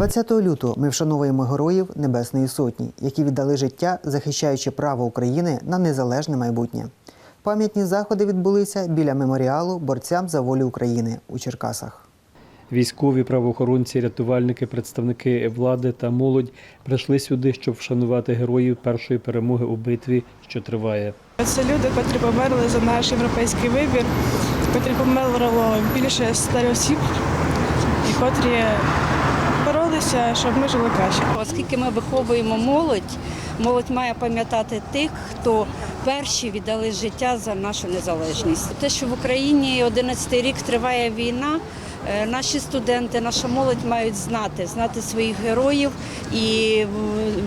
20 лютого ми вшановуємо героїв Небесної Сотні, які віддали життя, захищаючи право України на незалежне майбутнє. Пам'ятні заходи відбулися біля меморіалу борцям за волю України у Черкасах. Військові, правоохоронці, рятувальники, представники влади та молодь прийшли сюди, щоб вшанувати героїв першої перемоги у битві, що триває. Це люди, котрі померли за наш європейський вибір, котрі померло більше ста осіб, і котрі боролися, щоб ми жили краще. Оскільки ми виховуємо молодь, молодь має пам'ятати тих, хто перші віддали життя за нашу незалежність. Те, що в Україні 11 рік триває війна. Е, Наші студенти, наша молодь мають знати, знати своїх героїв і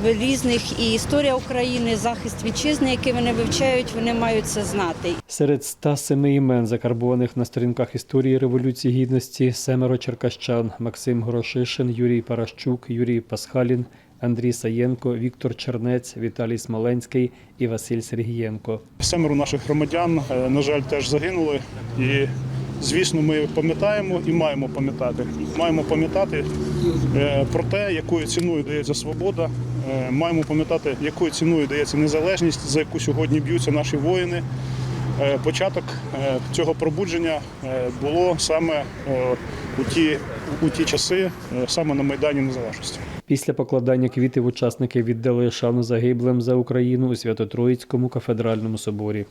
різних і історія України, захист вітчизни, який вони вивчають, вони мають це знати. Серед 107 імен, закарбованих на сторінках історії Революції Гідності, семеро черкащан Максим Горошишин, Юрій Паращук, Юрій Пасхалін, Андрій Саєнко, Віктор Чернець, Віталій Смоленський і Василь Сергієнко. Семеро наших громадян, е, на жаль, теж загинули. І, звісно, ми пам'ятаємо і маємо пам'ятати. Маємо пам'ятати е, про те, якою ціною дається свобода. е, Маємо пам'ятати, якою ціною дається незалежність, за яку сьогодні б'ються наші воїни. Е, Початок цього пробудження було саме у ті, у ті часи, саме на Майдані Незалежності. Після покладання квітів учасники віддали шану загиблим за Україну у Свято-Троїцькому кафедральному соборі.